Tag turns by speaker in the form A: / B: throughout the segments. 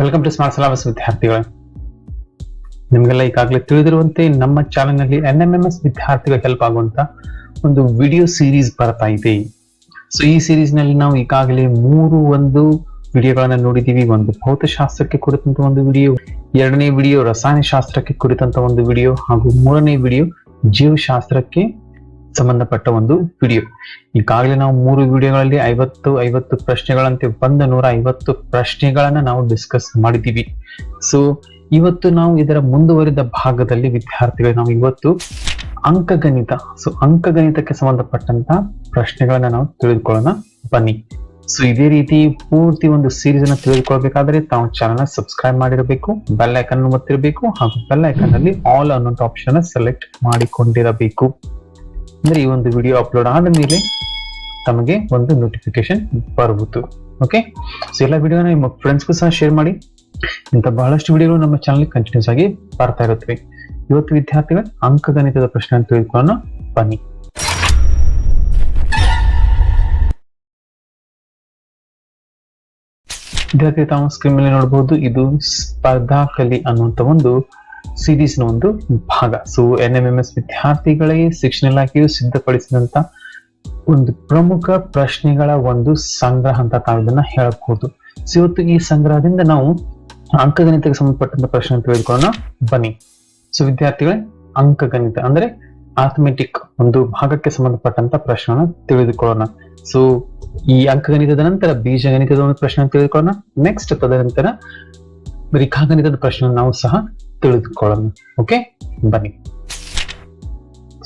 A: Welcome to smart ಸಲಾವಸ್ ವಿದ್ಯಾರ್ಥಿಗಳು ನಿಮಗೆಲ್ಲ ಈಗಾಗಲೇ ತಿಳಿದಿರುವಂತೆ ನಮ್ಮ ಚಾನೆಲ್ನಲ್ಲಿ ಎನ್ ಎಂ ಎಂ ಎಸ್ ವಿದ್ಯಾರ್ಥಿಗಳಿಗೆ ಹೆಲ್ಪ್ ಆಗುವಂತ ಒಂದು ವಿಡಿಯೋ ಸೀರೀಸ್ ಬರ್ತಾ ಇದೆ. ಸೊ ಈ ಸೀರೀಸ್ನಲ್ಲಿ ನಾವು ಈಗಾಗಲೇ ಮೂರು ಒಂದು ವಿಡಿಯೋಗಳನ್ನ ನೋಡಿದೀವಿ ಒಂದು ಭೌತಶಾಸ್ತ್ರಕ್ಕೆ ಕುರಿತಂತ ಒಂದು ವಿಡಿಯೋ ಎರಡನೇ ವಿಡಿಯೋ ರಸಾಯನಶಾಸ್ತ್ರಕ್ಕೆ ಕುರಿತಂತ ಒಂದು ವಿಡಿಯೋ ಹಾಗೂ ಮೂರನೇ ವಿಡಿಯೋ ಜೀವಶಾಸ್ತ್ರಕ್ಕೆ ಸಂಬಂಧಪಟ್ಟ ಒಂದು ವಿಡಿಯೋ ಈಗಾಗಲೇ ನಾವು ಮೂರು ವಿಡಿಯೋಗಳಲ್ಲಿ ಐವತ್ತು ಐವತ್ತು ಪ್ರಶ್ನೆಗಳಂತೆ ಬಂದ ನೂರ ಐವತ್ತು ಪ್ರಶ್ನೆಗಳನ್ನ ನಾವು ಡಿಸ್ಕಸ್ ಮಾಡಿದ್ದೀವಿ. ಸೊ ಇವತ್ತು ನಾವು ಇದರ ಮುಂದುವರಿದ ಭಾಗದಲ್ಲಿ ವಿದ್ಯಾರ್ಥಿಗಳು ನಾವು ಇವತ್ತು ಅಂಕಗಣಿತ ಸೊ ಅಂಕಗಣಿತಕ್ಕೆ ಸಂಬಂಧಪಟ್ಟಂತ ಪ್ರಶ್ನೆಗಳನ್ನ ನಾವು ತಿಳಿದುಕೊಳ್ಳೋಣ. ಬನ್ನಿ. ಸೊ ಇದೇ ರೀತಿ ಪೂರ್ತಿ ಒಂದು ಸೀರೀಸ್ ಅನ್ನ ತಿಳಿದುಕೊಳ್ಬೇಕಾದ್ರೆ ತಾವು ಚಾನಲ್ ಸಬ್ಸ್ಕ್ರೈಬ್ ಮಾಡಿರಬೇಕು ಬೆಲ್ ಐಕನ್ ಒತ್ತಿರಬೇಕು ಹಾಗೂ ಬೆಲ್ ಐಕನ್ ಅಲ್ಲಿ ಆಲ್ ಅನ್ನೋ ಆಪ್ಷನ್ ಸೆಲೆಕ್ಟ್ ಮಾಡಿಕೊಂಡಿರಬೇಕು. ಅಂದ್ರೆ ಈ ಒಂದು ವಿಡಿಯೋ ಅಪ್ಲೋಡ್ ಆದ ಮೇಲೆ ತಮಗೆ ಒಂದು ನೋಟಿಫಿಕೇಶನ್ ಬರಬಹುದು ಓಕೆ ಸೊ ಎಲ್ಲ ವಿಡಿಯೋನ ನಿಮ್ಮ ಫ್ರೆಂಡ್ಸ್ಗೂ ಸಹ ಶೇರ್ ಮಾಡಿ. ಇಂಥ ಬಹಳಷ್ಟು ವಿಡಿಯೋಗಳು ನಮ್ಮ ಚಾನಲ್ ಕಂಟಿನ್ಯೂಸ್ ಆಗಿ ಬರ್ತಾ ಇರುತ್ತವೆ. ಇವತ್ತು ವಿದ್ಯಾರ್ಥಿಗಳ ಅಂಕಗಣಿತದ ಪ್ರಶ್ನೆ ಅಂತ ತಿಳ್ಕೊಳ್ಳೋಣ. ಬನ್ನಿ. ವಿದ್ಯಾರ್ಥಿ ತಾವು ಸ್ಕ್ರೀನ್ ಮೇಲೆ ನೋಡಬಹುದು ಇದು ಸ್ಪರ್ಧಾ ಕಲಿ ಅನ್ನುವಂತ ಒಂದು ಸೀರೀಸ್ನ ಒಂದು ಭಾಗ. So N M M S ವಿದ್ಯಾರ್ಥಿಗಳಿಗೆ ಶಿಕ್ಷಣ ಇಲಾಖೆಯು ಸಿದ್ಧಪಡಿಸಿದಂತ ಒಂದು ಪ್ರಮುಖ ಪ್ರಶ್ನೆಗಳ ಒಂದು ಸಂಗ್ರಹ ಅಂತ ತಾವು ಹೇಳಬಹುದು. ಸೊ ಇವತ್ತು ಈ ಸಂಗ್ರಹದಿಂದ ನಾವು ಅಂಕಗಣಿತಕ್ಕೆ ಸಂಬಂಧಪಟ್ಟಂತ ಪ್ರಶ್ನೆ ತಿಳಿದುಕೊಳ್ಳೋಣ ಬನ್ನಿ. ಸೊ ವಿದ್ಯಾರ್ಥಿಗಳೇ, ಅಂಕಗಣಿತ ಅಂದ್ರೆ ಆಥಮೆಟಿಕ್ ಒಂದು ಭಾಗಕ್ಕೆ ಸಂಬಂಧಪಟ್ಟಂತ ಪ್ರಶ್ನೆನ ತಿಳಿದುಕೊಳ್ಳೋಣ. ಸೊ ಈ ಅಂಕಗಣಿತದ ನಂತರ ಬೀಜಗಣಿತದ ಒಂದು ಪ್ರಶ್ನೆ ತಿಳಿದುಕೊಳ್ಳೋಣ ನೆಕ್ಸ್ಟ್ ತದನಂತರ ರೇಖಾಗಣಿತದ ಪ್ರಶ್ನೆ ನಾವು ಸಹ ತಿಳಿದುಕೊಳ್ಳೋಣ. ಓಕೆ ಬನ್ನಿ.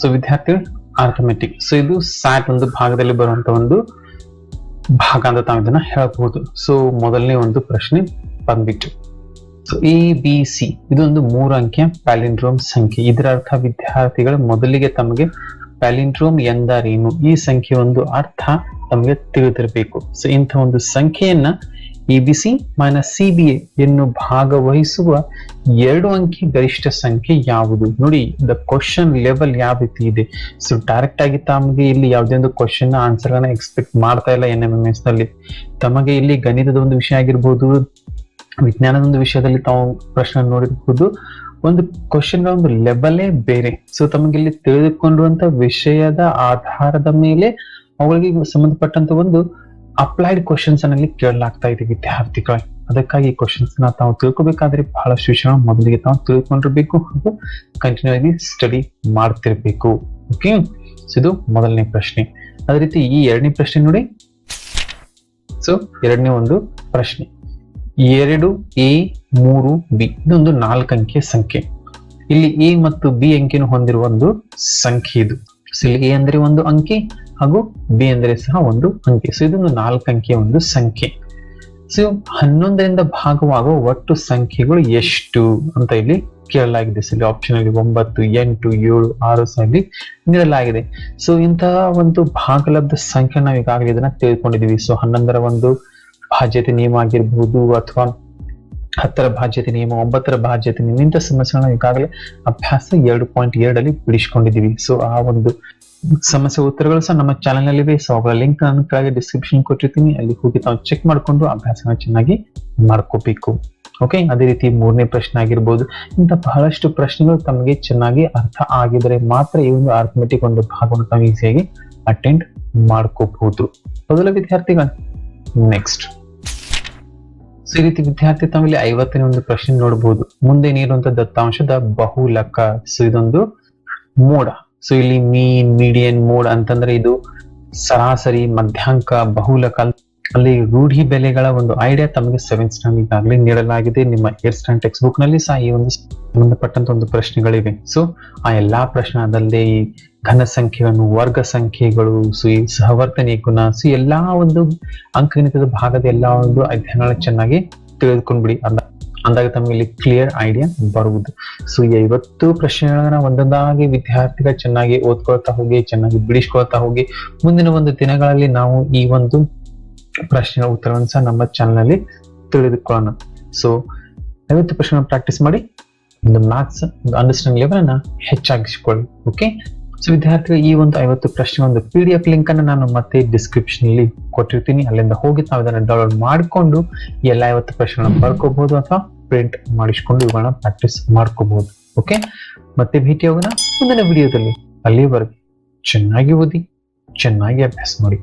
A: ಸೊ ವಿದ್ಯಾರ್ಥಿಗಳು ಆರ್ಥಮೆಟಿಕ್ ಸೊ ಇದು ಸ್ಯಾಟ್ ಒಂದು ಭಾಗದಲ್ಲಿ ಬರುವಂತ ಒಂದು ಭಾಗ ಅಂತ ತಾವು ಇದನ್ನ ಹೇಳಬಹುದು. ಸೊ ಮೊದಲನೇ ಒಂದು ಪ್ರಶ್ನೆ ಬಂದ್ಬಿಟ್ಟು. ಸೊ ಎ ಬಿ ಸಿ ಇದೊಂದು ಮೂರು ಅಂಕಿಯ ಪ್ಯಾಲಿಂಡ್ರೋಮ್ ಸಂಖ್ಯೆ. ಇದರ ಅರ್ಥ ವಿದ್ಯಾರ್ಥಿಗಳು ಮೊದಲಿಗೆ ತಮಗೆ ಪ್ಯಾಲಿಂಡ್ರೋಮ್ ಎಂದರೇನು? ಈ ಸಂಖ್ಯೆ ಒಂದು ಅರ್ಥ ತಮಗೆ ತಿಳಿದಿರಬೇಕು. ಸೊ ಇಂಥ ಒಂದು ಸಂಖ್ಯೆಯನ್ನ A B C minus C B ಎನ್ನು ಭಾಗವಹಿಸುವ ಎರಡು ಅಂಕಿ ಗರಿಷ್ಠ ಸಂಖ್ಯೆ ಯಾವುದು? ನೋಡಿ ದ ಕ್ವಶನ್ ಲೆವೆಲ್ ಯಾವ ರೀತಿ ಇದೆ? ಸೊ ಡೈರೆಕ್ಟ್ ಆಗಿ ತಮಗೆ ಇಲ್ಲಿ ಯಾವುದೇ ಒಂದು ಕ್ವಶನ್ ಆನ್ಸರ್ ಅನ್ನ ಎಕ್ಸ್ಪೆಕ್ಟ್ ಮಾಡ್ತಾ ಇಲ್ಲ ಎನ್ ಎಂ ಎಂ ಎಸ್ನಲ್ಲಿ. ತಮಗೆ ಇಲ್ಲಿ ಗಣಿತದ ಒಂದು ವಿಷಯ ಆಗಿರ್ಬೋದು, ವಿಜ್ಞಾನದ ಒಂದು ವಿಷಯದಲ್ಲಿ ತಾವು ಪ್ರಶ್ನೆ ನೋಡಿರ್ಬೋದು. ಒಂದು ಕ್ವಶನ್ ಒಂದು ಲೆವೆಲೇ ಬೇರೆ. ಸೊ ತಮಗೆ ಇಲ್ಲಿ ತಿಳಿದುಕೊಂಡಿರುವಂತ ವಿಷಯದ ಆಧಾರದ ಮೇಲೆ ಅವುಗಳಿಗೆ ಸಂಬಂಧಪಟ್ಟಂತ ಒಂದು ಅಪ್ಲೈಡ್ ಕ್ವಶನ್ಸ್ ಅನ್ನಲ್ಲಿ ಕೇಳಲಾಗ್ತಾ ಇದೆ ವಿದ್ಯಾರ್ಥಿಗಳು. ಅದಕ್ಕಾಗಿ ಈ ಕ್ವಶನ್ಸ್ನ ತಾವು ತಿಳ್ಕೊಬೇಕಾದ್ರೆ ಬಹಳಷ್ಟು ವಿಷಯ ಮೊದಲಿಗೆ ತಾವು ತಿಳ್ಕೊಂಡಿರ್ಬೇಕು ಹಾಗೂ ಕಂಟಿನ್ಯೂ ಆಗಿ ಸ್ಟಡಿ ಮಾಡ್ತಿರ್ಬೇಕು. ಓಕೆ ಇದು ಮೊದಲನೇ ಪ್ರಶ್ನೆ. ಅದೇ ರೀತಿ ಈ ಎರಡನೇ ಪ್ರಶ್ನೆ ನೋಡಿ. ಸೊ ಎರಡನೇ ಒಂದು ಪ್ರಶ್ನೆ. ಎರಡು, ಎ, ಮೂರು, ಬಿ. ಇದೊಂದು ನಾಲ್ಕು ಅಂಕಿಯ ಸಂಖ್ಯೆ. ಇಲ್ಲಿ ಎ ಮತ್ತು ಬಿ ಅಂಕಿಯನ್ನು ಹೊಂದಿರುವ ಒಂದು ಸಂಖ್ಯೆ ಇದು. ಸೊ ಇಲ್ಲಿ ಅಂದ್ರೆ ಒಂದು ಅಂಕಿ ಹಾಗೂ ಬಿ ಅಂದ್ರೆ ಸಹ ಒಂದು ಅಂಕಿ. ಸೊ ಇದೊಂದು ನಾಲ್ಕು ಅಂಕಿಯ ಒಂದು ಸಂಖ್ಯೆ. ಸೊ ಹನ್ನೊಂದರಿಂದ ಭಾಗವಾಗುವ ಒಟ್ಟು ಸಂಖ್ಯೆಗಳು ಎಷ್ಟು ಅಂತ ಇಲ್ಲಿ ಕೇಳಲಾಗಿದೆ. ಸೊ ಇಲ್ಲಿ ಆಪ್ಷನ್ ಅಲ್ಲಿ ಒಂಬತ್ತು, ಎಂಟು, ಏಳು, ಆರು ಸಹ ನೀಡಲಾಗಿದೆ. ಸೊ ಇಂತಹ ಒಂದು ಭಾಗಲಬ್ಧ ಸಂಖ್ಯೆ ನಾವು ಈಗಾಗಲೇ ಇದನ್ನ ತಿಳ್ಕೊಂಡಿದೀವಿ ಸೊ ಹನ್ನೊಂದರ ಒಂದು ಭಾಜ್ಯತೆ ನಿಯಮ ಆಗಿರಬಹುದು ಅಥವಾ ಹತ್ತರ ಬಾಧ್ಯತೆ ನಿಯಮ, ಒಂಬತ್ತರ ಬಾಧ್ಯತೆ ಇಂಥ ಸಮಸ್ಯೆಗಳನ್ನ ಈಗಾಗಲೇ ಅಭ್ಯಾಸ ಎರಡು ಪಾಯಿಂಟ್ ಎರಡಲ್ಲಿ ಬಿಡಿಸ್ಕೊಂಡಿದೀವಿ ಸೊ ಆ ಒಂದು ಸಮಸ್ಯೆ ಉತ್ತರಗಳು ಸಹ ನಮ್ಮ ಚಾನೆಲ್ ನಲ್ಲಿವೆ. ಸೊ ಅವುಗಳ ಲಿಂಕ್ ನಾನು ಕೆಳಗೆ ಡಿಸ್ಕ್ರಿಪ್ಷನ್ ಕೊಟ್ಟಿರ್ತೀನಿ. ಅಲ್ಲಿ ಹೋಗಿ ತಾವು ಚೆಕ್ ಮಾಡಿಕೊಂಡು ಅಭ್ಯಾಸನ ಚೆನ್ನಾಗಿ ಮಾಡ್ಕೋಬೇಕು. ಓಕೆ ಅದೇ ರೀತಿ ಮೂರನೇ ಪ್ರಶ್ನೆ ಆಗಿರ್ಬೋದು. ಇಂಥ ಬಹಳಷ್ಟು ಪ್ರಶ್ನೆಗಳು ತಮಗೆ ಚೆನ್ನಾಗಿ ಅರ್ಥ ಆಗಿದ್ರೆ ಮಾತ್ರ ಈ ಒಂದು ಆರ್ಥಮೆಟಿಕ್ ಒಂದು ಭಾಗವನ್ನು ತಾವು ಈಸಿಯಾಗಿ ಅಟೆಂಡ್ ಮಾಡ್ಕೋಬಹುದು. ಮೊದಲ ವಿದ್ಯಾರ್ಥಿಗಳು ನೆಕ್ಸ್ಟ್ ಸೊ ರೀತಿ ವಿದ್ಯಾರ್ಥಿ ತಾವಿಲ್ಲಿ ಐವತ್ತನೇ ಒಂದು ಪ್ರಶ್ನೆ ನೋಡಬಹುದು ಮುಂದೆ ನೀಡುವಂತ ದತ್ತಾಂಶದ ಬಹು ಲಕ್ಕ ಸೊ ಇದೊಂದು ಮೋಡ. ಸೊ ಇಲ್ಲಿ ಮೀನ್, ಮೀಡಿಯನ್, ಮೋಡ್ ಅಂತಂದ್ರೆ ಇದು ಸರಾಸರಿ ಮಧ್ಯಾಂಕ ಬಹುಲಕ ಅಲ್ಲಿ ರೂಢಿ ಬೆಲೆಗಳ ಒಂದು ಐಡಿಯಾ ತಮಗೆ ಸೆವೆಂತ್ ಸ್ಟ್ಯಾಂಡ್ ಈಗಾಗಲೇ ನೀಡಲಾಗಿದೆ. ನಿಮ್ಮ ಏರ್ ಸ್ಟ್ಯಾಂಡ್ ಟೆಕ್ಸ್ಟ್ ಬುಕ್ನಲ್ಲಿ ಸಹ ಈ ಒಂದು ಸಂಬಂಧಪಟ್ಟಂತ ಒಂದು ಪ್ರಶ್ನೆಗಳಿವೆ. ಸೊ ಆ ಎಲ್ಲಾ ಪ್ರಶ್ನೆ ಅದಲ್ಲದೆ ಈ ಘನ ಸಂಖ್ಯೆಗಳನ್ನು ವರ್ಗ ಸಂಖ್ಯೆಗಳು, ಸೊ ಈ ಸಹವರ್ತನೆ ಗುಣ ಸೊ ಎಲ್ಲಾ ಒಂದು ಅಂಕಗಣಿತದ ಭಾಗದ ಎಲ್ಲಾ ಒಂದು ಅಧ್ಯಯನಗಳ ಚೆನ್ನಾಗಿ ತಿಳಿದುಕೊಂಡ್ಬಿಡಿ. ಅಂದ, ಅಂದಾಗ ತಮಗೆ ಇಲ್ಲಿ ಕ್ಲಿಯರ್ ಐಡಿಯಾ ಬರುವುದು. ಸೊ ಈ ಐವತ್ತು ಪ್ರಶ್ನೆಗಳನ್ನ ಒಂದೊಂದಾಗಿ ವಿದ್ಯಾರ್ಥಿಗಳು ಚೆನ್ನಾಗಿ ಓದ್ಕೊಳ್ತಾ ಹೋಗಿ, ಚೆನ್ನಾಗಿ ಬಿಡಿಸ್ಕೊಳ್ತಾ ಹೋಗಿ, ಮುಂದಿನ ಒಂದು ದಿನಗಳಲ್ಲಿ ನಾವು ಈ ಒಂದು ಪ್ರಶ್ನೆಗಳ ಉತ್ತರವನ್ನು ಸಹ ನಮ್ಮ ಚಾನಲ್ನಲ್ಲಿ ತಿಳಿದುಕೊಳ್ಳೋಣ. ಸೊ ಐವತ್ತು ಪ್ರಶ್ನೆ ಪ್ರಾಕ್ಟೀಸ್ ಮಾಡಿ, ಒಂದು ಮ್ಯಾಥ್ಸ್ ಒಂದು ಅಂಡರ್ಸ್ಟ್ಯಾಂಡಿಂಗ್ ಲೆವೆಲ್ ಅನ್ನ ಹೆಚ್ಚಾಗಿಸಿಕೊಳ್ಳಿ ಓಕೆ ಸೊ ವಿದ್ಯಾರ್ಥಿಗಳು, ಈ ಒಂದು ಐವತ್ತು ಪ್ರಶ್ನೆ ಒಂದು ಪಿ ಡಿ ಎಫ್ ಲಿಂಕ್ ಅನ್ನು ನಾನು ಮತ್ತೆ ಡಿಸ್ಕ್ರಿಪ್ಷನ್ ಅಲ್ಲಿ ಕೊಟ್ಟಿರ್ತೀನಿ. ಅಲ್ಲಿಂದ ಹೋಗಿ ನಾವು ಇದನ್ನು ಡೌನ್ಲೋಡ್ ಮಾಡಿಕೊಂಡು ಎಲ್ಲ ಐವತ್ತು ಪ್ರಶ್ನೆಗಳನ್ನ ಬರ್ಕೋಬಹುದು ಅಥವಾ ಪ್ರಿಂಟ್ ಮಾಡಿಸ್ಕೊಂಡು ಇವುಗಳನ್ನ ಪ್ರಾಕ್ಟೀಸ್ ಮಾಡ್ಕೋಬಹುದು ಓಕೆ ಮತ್ತೆ ಭೇಟಿ ಹೋಗೋಣ ಮುಂದಿನ ವಿಡಿಯೋದಲ್ಲಿ ಅಲ್ಲಿವರೆಗೆ ಚೆನ್ನಾಗಿ ಓದಿ, ಚೆನ್ನಾಗಿ ಅಭ್ಯಾಸ ಮಾಡಿ.